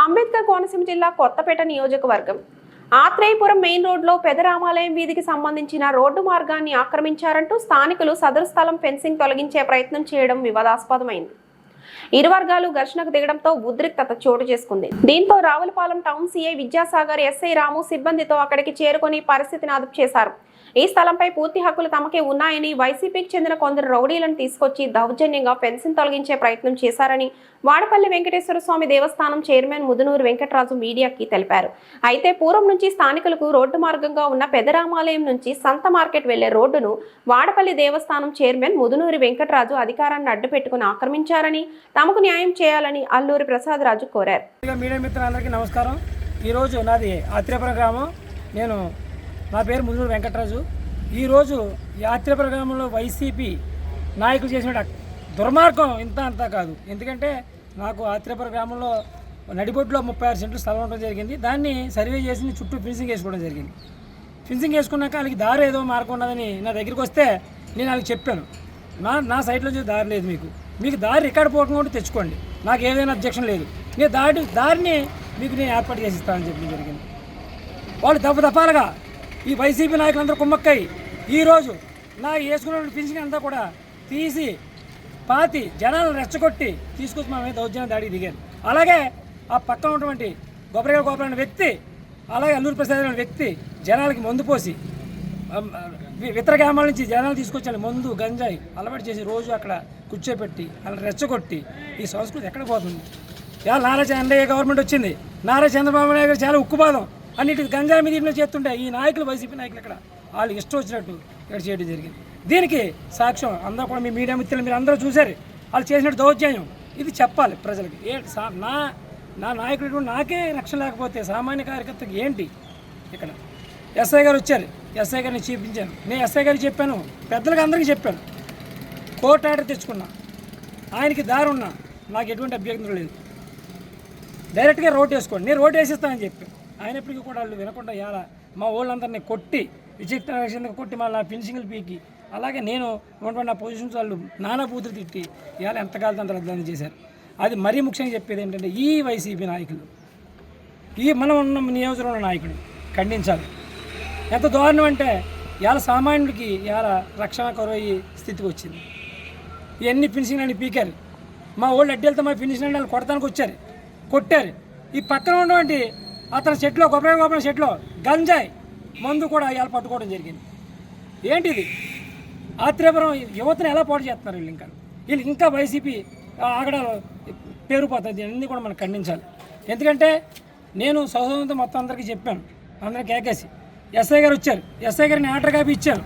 అంబేద్కర్ కోనసీమ జిల్లా కొత్తపేట నియోజకవర్గం. ఆత్రేయపురం మెయిన్ రోడ్లో పెదరామాలయం వీధికి సంబంధించిన రోడ్డు మార్గాన్ని ఆక్రమించారంటూ స్థానికులు సదరు స్థలం ఫెన్సింగ్ తొలగించే ప్రయత్నం చేయడం వివాదాస్పదమైంది. ఇరు వర్గాలు ఘర్షణకు దిగడంతో ఉద్రిక్తత చోటు చేసుకుంది. దీంతో Ravulapalem town CI Vidyasagar SI Ramu సిబ్బందితో అక్కడికి చేరుకుని పరిస్థితిని అదుపు చేశారు ఈ స్థలంపై పూర్తి హక్కులు తమకే ఉన్నాయని వైసీపీకి చెందిన కొందరు రౌడీలను తీసుకొచ్చి దౌర్జన్యంగా ఫెన్సింగ్ తొలగించే ప్రయత్నం చేశారని వాడపల్లి వెంకటేశ్వర స్వామి దేవస్థానం చైర్మన్ ముదునూరు వెంకటరాజు మీడియాకి తెలిపారు. అయితే పూర్వం నుంచి స్థానికులకు రోడ్డు మార్గంగా ఉన్న పెదరామాలయం నుంచి సంత మార్కెట్ వెళ్ళే రోడ్డును వాడపల్లి దేవస్థానం చైర్మన్ ముదునూరి వెంకటరాజు అధికారాన్ని అడ్డుపెట్టుకుని ఆక్రమించారని తమకు న్యాయం చేయాలని అల్లూరి ప్రసాద్ రాజు కోరారు. మీడియా మిత్రులందరికీ నమస్కారం. ఈరోజు నాది ఆత్రేపురం గ్రామం. నేను నా పేరు ముదురు వెంకటరాజు. ఈరోజు ఈ ఆత్రేయపురం గ్రామంలో వైసీపీ నాయకులు చేసిన దుర్మార్గం ఇంత అంతా కాదు. ఎందుకంటే నాకు ఆత్రేపర గ్రామంలో నడిబొడ్లో ముప్పై ఆరు సెంట్లు స్థలం ఉండడం జరిగింది. దాన్ని సర్వే చేసి చుట్టూ ఫిన్సింగ్ వేసుకోవడం జరిగింది. ఫిన్సింగ్ వేసుకున్నాక వాళ్ళకి దారి ఏదో మార్గం ఉన్నదని నా దగ్గరికి వస్తే నేను వాళ్ళకి చెప్పాను. నా నా సైట్లో చూసి దారి లేదు మీకు. మీకు దారి రికార్డ్ పోవడం కూడా తెచ్చుకోండి. నాకు ఏదైనా అబ్జెక్షన్ లేదు. నేను దారి దారిని మీకు నేను ఏర్పాటు చేసి ఇస్తానని చెప్పడం జరిగింది. వాళ్ళు దఫ దఫాలుగా ఈ వైసీపీ నాయకులందరూ కుమ్మక్కై. ఈరోజు నా వేసుకున్న ఫినిషింగ్ అంతా కూడా తీసి పాతి జనాలను రెచ్చగొట్టి తీసుకొచ్చి మా మీద దౌర్జన్య దాడికి దిగాను. అలాగే ఆ పక్కన ఉన్నటువంటి గొప్పగా గోపాల వ్యక్తి అలాగే అల్లూరు ప్రసాద్ అనే వ్యక్తి జనాలకి మందు పోసి ఇతర గ్రామాల నుంచి జనాలు తీసుకొచ్చాను మందు గంజాయి అలవాటు చేసి రోజు అక్కడ కూర్చోపెట్టి అలా రెచ్చగొట్టి ఈ సంస్కృతి ఎక్కడ పోతుంది? ఇలా నారా చంద్రయ్య గవర్నమెంట్ వచ్చింది. నారా చంద్రబాబు నాయుడు గారు చాలా ఉక్కుపాదం. అన్నిటి గంజాయి మీద ఇంట్లో చేస్తుంటే ఈ నాయకులు వైసీపీ నాయకులు ఇక్కడ. వాళ్ళు ఇష్టం వచ్చినట్టు ఇక్కడ చేయడం జరిగింది. దీనికి సాక్ష్యం అందరూ కూడా మీ మీడియా మిత్రులు మీరు అందరూ చూశారు. వాళ్ళు చేసినట్టు దౌర్జన్యం. ఇది చెప్పాలి ప్రజలకి. ఏ సా- నా నా నాయకుడు నాకే రక్షణ లేకపోతే సామాన్య కార్యకర్తకి ఏంటి ఇక్కడ? ఎస్ఐ గారు వచ్చారు. ఎస్ఐ గారిని చూపించాను నేను ఎస్ఐ గారికి చెప్పాను. పెద్దలకు అందరికీ చెప్పాను. కోర్టు ఆర్డర్ తెచ్చుకున్నా. ఆయనకి దారి ఉన్నా. నాకు ఎటువంటి అభ్యంతరం లేదు. డైరెక్ట్గా రోడ్ వేసుకోండి. నేను రోడ్ వేసిస్తానని చెప్పి అయినప్పటికీ కూడా వాళ్ళు వినకుండా ఇవాళ మా వాళ్ళందరినీ కొట్టి విచిత్ర కొట్టి మళ్ళీ ఫినిషింగ్లు పీకి. అలాగే నేను ఉన్నటువంటి నా పొజిషన్స్ వాళ్ళు నానా పూతులు తిట్టి ఇవాళ ఎంతకాలం అంత రద్దు చేశారు. అది మరీ ముఖ్యంగా చెప్పేది ఏంటంటే ఈ వైసీపీ నాయకులు ఈ మనం ఉన్న నియోజకవర్గ నాయకుడు ఖండించాలి. ఎంత దారుణం అంటే ఇవాళ సామాన్యుడికి ఇవాళ రక్షణ కరువు స్థితికి వచ్చింది. ఇవన్నీ ఫినిషింగ్ అని పీకారు. మా వాళ్ళు అడ్డెళ్తే మా ఫినిషింగ్ అని వాళ్ళు కొడతానికి వచ్చారు. కొట్టారు. ఈ పక్కన ఉన్నటువంటి అతని చెట్లో కొబ్బరి కొబ్బరి చెట్లో గంజాయి మందు కూడా ఇవాళ పట్టుకోవడం జరిగింది. ఏంటిది? ఆత్రేయపురం యువతను ఎలా పాటు చేస్తున్నారు వీళ్ళు ఇంకా? వీళ్ళు ఇంకా వైసీపీ ఆగడాలు పేరుపోతుంది అన్నీ కూడా మనం ఖండించాలి. ఎందుకంటే నేను సహోదరంతో మొత్తం అందరికీ చెప్పాను. అందరికీ కేకేసి. ఎస్ఐ గారు వచ్చారు. ఎస్ఐ గారిని ఆర్డర్ కాపీ ఇచ్చాను.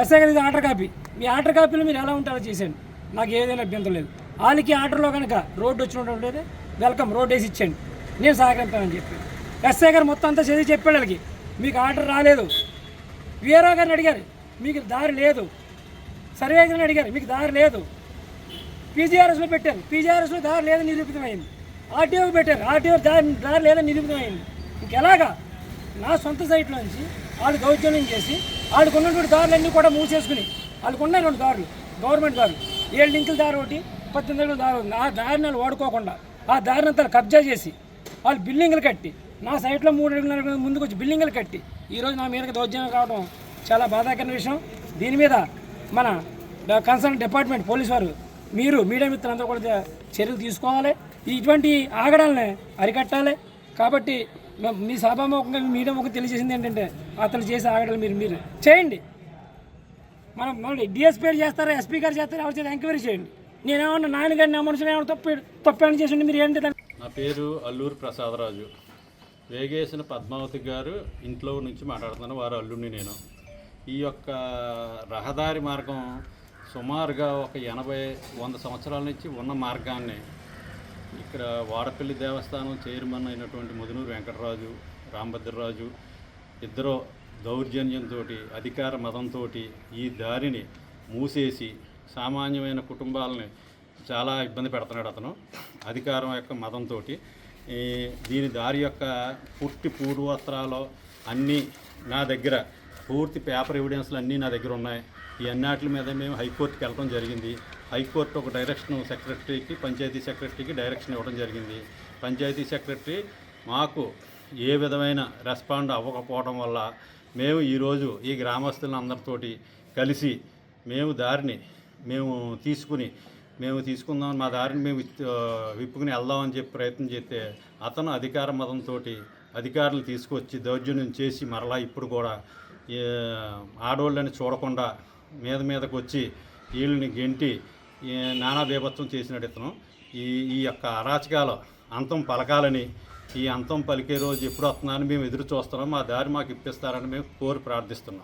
ఎస్ఐ గారికి ఆర్డర్ కాపీ. మీ ఆర్డర్ కాపీలో మీరు ఎలా ఉంటారో చేసేయండి నాకు ఏదైనా అభ్యంతరం లేదు. వాళ్ళకి ఆర్డర్లో కనుక రోడ్డు వచ్చినటువంటి వెల్కమ్ రోడ్ వేసి ఇచ్చేయండి. నేను సహకరిస్తానని చెప్పాను. ఎస్ఐ గారు మొత్తం అంతా చదివి చెప్పాడు వాళ్ళకి. మీకు ఆర్డర్ రాలేదు. వీరో గారిని అడిగారు. మీకు దారి లేదు. సర్వే గారిని అడిగారు. మీకు దారి లేదు. పీజీఆర్ఎస్లో పెట్టారు. పీజీఆర్ఎస్లో దారి లేదని నిరూపితమైంది. ఆర్టీఓకి పెట్టారు. ఆర్టీఓ దారి దారి లేదని నిరూపితమైంది. ఇంకెలాగా? నా సొంత సైట్లో నుంచి వాళ్ళు దౌర్జన్యం చేసి వాళ్ళకు ఉన్నటువంటి దారులన్నీ కూడా మూసేసుకుని వాళ్ళకు ఉన్నాయి రెండు దారులు. గవర్నమెంట్ దారులు. ఏడు లింకుల దారి ఒకటి పద్దెనిమిది దారి ఉంది ఆ దారిని వాళ్ళు వాడుకోకుండా ఆ దారిని అంతా కబ్జా చేసి వాళ్ళు బిల్డింగ్లు కట్టి నా సైట్లో మూడు అడుగుల ముందుకు వచ్చి బిల్డింగ్లు కట్టి. ఈరోజు నా మీదకి దౌర్జన్యం కావడం చాలా బాధాకరమైన విషయం. దీని మీద మన కన్సర్న్ డిపార్ట్మెంట్ పోలీస్ వారు మీరు మీడియా మిత్రులందరూ కూడా చర్యలు తీసుకోవాలి. ఇటువంటి ఆగడాలని అరికట్టాలి. కాబట్టి మీ సభాముఖంగా మీడియా ముఖం తెలియజేసింది ఏంటంటే అతను చేసే ఆగడాలు మీరు మీరు చేయండి. మనం మళ్ళీ డిఎస్పీ గారు చేస్తారా ఎస్పీ గారు చేస్తారా ఎవరి చేత ఎంక్వైరీ చేయండి. నేనేమన్నా నాయనగారిని నా ఏమన్నా తప్పు తప్పని చేసి మీరు ఏంటి నా పేరు అల్లూరు ప్రసాదరాజు. వేగేసిన పద్మావతి గారు ఇంట్లో నుంచి మాట్లాడుతున్నాను వారు అల్లుడిని నేను. ఈ యొక్క రహదారి మార్గం సుమారుగా ఒక ఎనభై వంద సంవత్సరాల నుంచి ఉన్న మార్గాన్ని. ఇక్కడ వాడపల్లి దేవస్థానం చైర్మన్ అయినటువంటి ముదునూరు వెంకటరాజు రాంభద్రరాజు ఇద్దరు దౌర్జన్యంతో అధికార మతంతో ఈ దారిని మూసేసి సామాన్యమైన కుటుంబాలని చాలా ఇబ్బంది పెడుతున్నాడు అతను. అధికారం యొక్క మతంతో దీని దారి యొక్క పుట్టి పూర్వస్త్రాలు అన్నీ నా దగ్గర పూర్తి పేపర్ ఎవిడెన్స్లు అన్నీ నా దగ్గర ఉన్నాయి. ఈ అన్నిటి మీద మేము హైకోర్టుకి వెళ్ళడం జరిగింది. హైకోర్టు ఒక డైరెక్షన్ సెక్రటరీకి పంచాయతీ సెక్రటరీకి డైరెక్షన్ ఇవ్వడం జరిగింది. పంచాయతీ సెక్రటరీ మాకు ఏ విధమైన రెస్పాండ్ అవ్వకపోవడం వల్ల మేము ఈరోజు ఈ గ్రామస్తులందరితోటి కలిసి మేము దారిని మేము తీసుకుని మేము తీసుకుందాం మా దారిని మేము విప్పుకుని వెళ్దామని చెప్పి ప్రయత్నం చేస్తే అతను అధికార మతంతో అధికారులు తీసుకొచ్చి దౌర్జన్యం చేసి మరలా ఇప్పుడు కూడా ఆడవాళ్ళని చూడకుండా మీద మీదకు వచ్చి వీళ్ళని గెంటి ఈ నానా బీభత్సం చేసినట్టు ఇతను. ఈ ఈ యొక్క అరాచకాలు అంతం పలకాలని ఈ అంతం పలికే రోజు ఎప్పుడు వస్తున్నారని మేము ఎదురు చూస్తున్నాం. మా దారి మాకు ఇప్పిస్తారని మేము కోరి ప్రార్థిస్తున్నాం.